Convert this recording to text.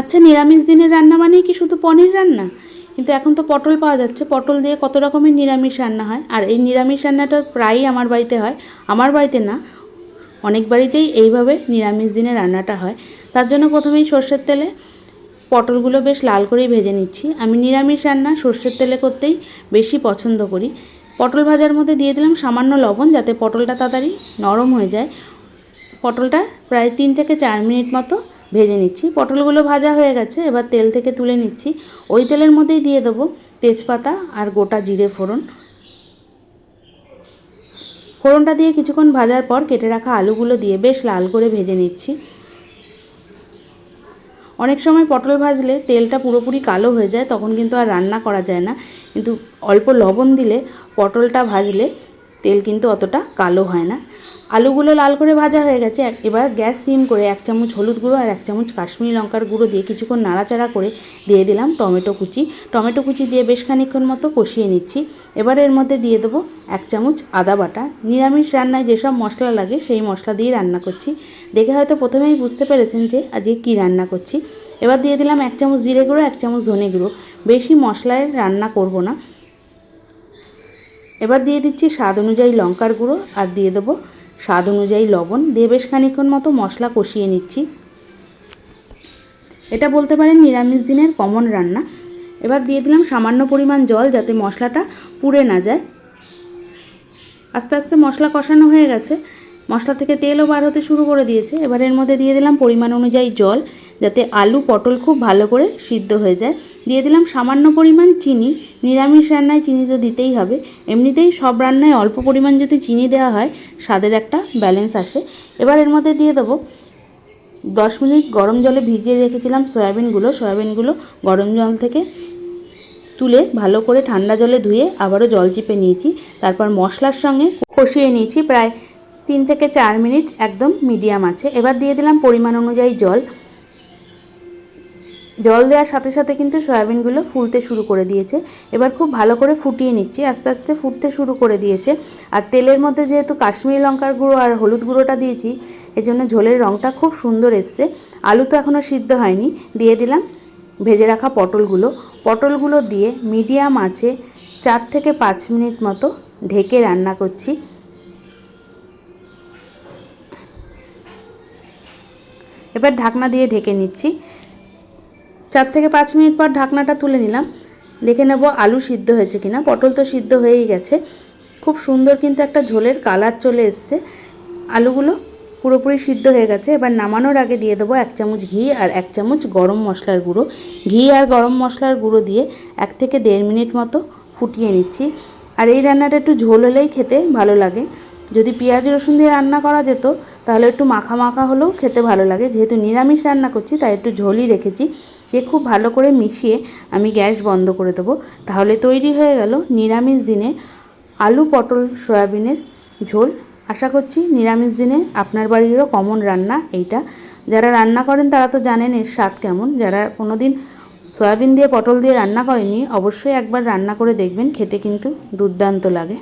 আচ্ছা নিরামিষ দিনের রান্না মানেই কি শুধু পনির রান্না? কিন্তু এখন তো পটল পাওয়া যাচ্ছে। পটল দিয়ে কত রকমের নিরামিষ রান্না হয়? আর এই নিরামিষ রান্নাটা প্রায়ই আমার বাড়িতে হয়। আমার বাড়িতে না, অনেক বাড়িতেই এইভাবে নিরামিষ দিনে রান্নাটা হয়। তার জন্য প্রথমেই সর্ষের তেলে পটলগুলো বেশ লাল করেই ভেজে নিচ্ছি। আমি নিরামিষ রান্না সর্ষের তেলে করতেই বেশি পছন্দ করি। পটল ভাজার মধ্যে দিয়ে দিলাম সামান্য লবণ যাতে পটলটা তাড়াতাড়ি নরম হয়ে যায়। পটলটা প্রায় তিন থেকে চার মিনিট মতো ভেজে নিচ্ছি। পটলগুলো ভাজা হয়ে গেছে, এবার তেল থেকে তুলে নিচ্ছি। ওই তেলের মধ্যেই দিয়ে দেবো তেজপাতা আর গোটা জিরে ফোড়ন। ফোড়নটা দিয়ে কিছুক্ষণ ভাজার পর কেটে রাখা আলুগুলো দিয়ে বেশ লাল করে ভেজে নিচ্ছি। অনেক সময় পটল ভাজলে তেলটা পুরোপুরি কালো হয়ে যায়, তখন কিন্তু আর রান্না করা যায় না। কিন্তু অল্প লবণ দিলে পটলটা ভাজলে তেল কিন্তু অতটা কালো হয় না। আলুগুলো লাল করে ভাজা হয়ে গেছে। এবার গ্যাস সিম করে এক চামচ হলুদ গুঁড়ো আর এক চামচ কাশ্মীরি লঙ্কার গুঁড়ো দিয়ে কিছুক্ষণ নাড়াচাড়া করে দিয়ে দিলাম টমেটো কুচি। টমেটো কুচি দিয়ে বেশ খানিক্ষণ মতো কষিয়ে নিচ্ছি। এবার এর মধ্যে দিয়ে দেবো এক চামচ আদা বাটা। নিরামিষ রান্নায় যেসব মশলা লাগে সেই মশলা দিয়ে রান্না করছি। দেখে হয়তো প্রথমেই বুঝতে পেরেছেন যে আজকে কী রান্না করছি। এবার দিয়ে দিলাম এক চামচ জিরে গুঁড়ো, এক চামচ ধনে গুঁড়ো। বেশি মশলায় রান্না করব না। এবার দিয়ে দিচ্ছি স্বাদ অনুযায়ী লঙ্কার গুঁড়ো আর দিয়ে দেবো স্বাদ অনুযায়ী লবণ। দিয়ে বেশ খানিক্ষণ মতো মশলা কষিয়ে নিচ্ছি। এটা বলতে পারেন নিরামিষ দিনের কমন রান্না। এবার দিয়ে দিলাম সামান্য পরিমাণ জল যাতে মশলাটা পুড়ে না যায়। আস্তে আস্তে মশলা কষানো হয়ে গেছে। মশলা থেকে তেলও বার হতে শুরু করে দিয়েছে। এবার এর মধ্যে দিয়ে দিলাম পরিমাণ অনুযায়ী জল। যাতে আলু, পটল খুব ভালো করে সিদ্ধ হয়ে যায়। দিয়ে দিলাম সামান্য পরিমাণ চিনি। নিরামিষ রান্নায় চিনি তো দিতেই হবে। এমনিতেই সব রান্নায় অল্প পরিমাণ যদি চিনি দেওয়া হয়, স্বাদের একটা ব্যালেন্স আসে। এবার এর মধ্যে দিয়ে দেবো দশ মিনিট গরম জলে ভিজিয়ে রেখেছিলাম সয়াবিনগুলো সয়াবিনগুলো গরম জল থেকে তুলে ভালো করে ঠান্ডা জলে ধুয়ে আবারও জল চিপে নিয়েছি। তারপর মশলার সঙ্গে কষিয়ে নিয়েছি প্রায় তিন থেকে চার মিনিট, একদম মিডিয়াম আছে। এবার দিয়ে দিলাম পরিমাণ অনুযায়ী জল। জল দেওয়ার সাথে সাথে কিন্তু সয়াবিনগুলো ফুলতে শুরু করে দিয়েছে। এবার খুব ভালো করে ফুটিয়ে নিচ্ছি, আস্তে আস্তে ফুটতে শুরু করে দিয়েছে। আর তেলের মধ্যে যেহেতু কাশ্মীরি লঙ্কার গুঁড়ো আর হলুদ গুঁড়োটা দিয়েছি, এজন্য ঝোলের রঙটা খুব সুন্দর এসছে। আলু তো এখনও সিদ্ধ হয়নি, দিয়ে দিলাম ভেজে রাখা পটলগুলো। পটলগুলো দিয়ে মিডিয়াম আছে চার থেকে পাঁচ মিনিট মতো ঢেকে রান্না করছি। এবার ঢাকনা দিয়ে ঢেকে নিচ্ছি। চার থেকে পাঁচ মিনিট পর ঢাকনাটা তুলে নিলাম। দেখে নেব আলু সিদ্ধ হয়েছে কিনা। পটল তো সিদ্ধ হয়েই গেছে। খুব সুন্দর কিন্তু একটা ঝোলের কালার চলে এসছে। আলুগুলো পুরোপুরি সিদ্ধ হয়ে গেছে। এবার নামানোর আগে দিয়ে দেবো এক চামচ ঘি আর এক চামচ গরম মশলার গুঁড়ো। ঘি আর গরম মশলার গুঁড়ো দিয়ে এক থেকে দেড় মিনিট মতো ফুটিয়ে নিচ্ছি। আর এই রান্নাটা একটু ঝোল হলেই খেতে ভালো লাগে। যদি পেঁয়াজ রসুন দিয়ে রান্না করা যেত তাহলে একটু মাখা মাখা হলেও খেতে ভালো লাগে। যেহেতু নিরামিষ রান্না করছি, তাই একটু ঝোলই রেখেছি। দিয়ে খুব ভালো করে মিশিয়ে আমি গ্যাস বন্ধ করে দেবো। তাহলে তৈরি হয়ে গেল নিরামিষ দিনে আলু পটল সয়াবিনের ঝোল। আশা করছি নিরামিষ দিনে আপনার বাড়িরও কমন রান্না এইটা। যারা রান্না করেন তারা তো জানেন এর স্বাদ কেমন। যারা কোনো দিন সয়াবিন দিয়ে পটল দিয়ে রান্না করেনি অবশ্যই একবার রান্না করে দেখবেন, খেতে কিন্তু দুর্দান্ত লাগে।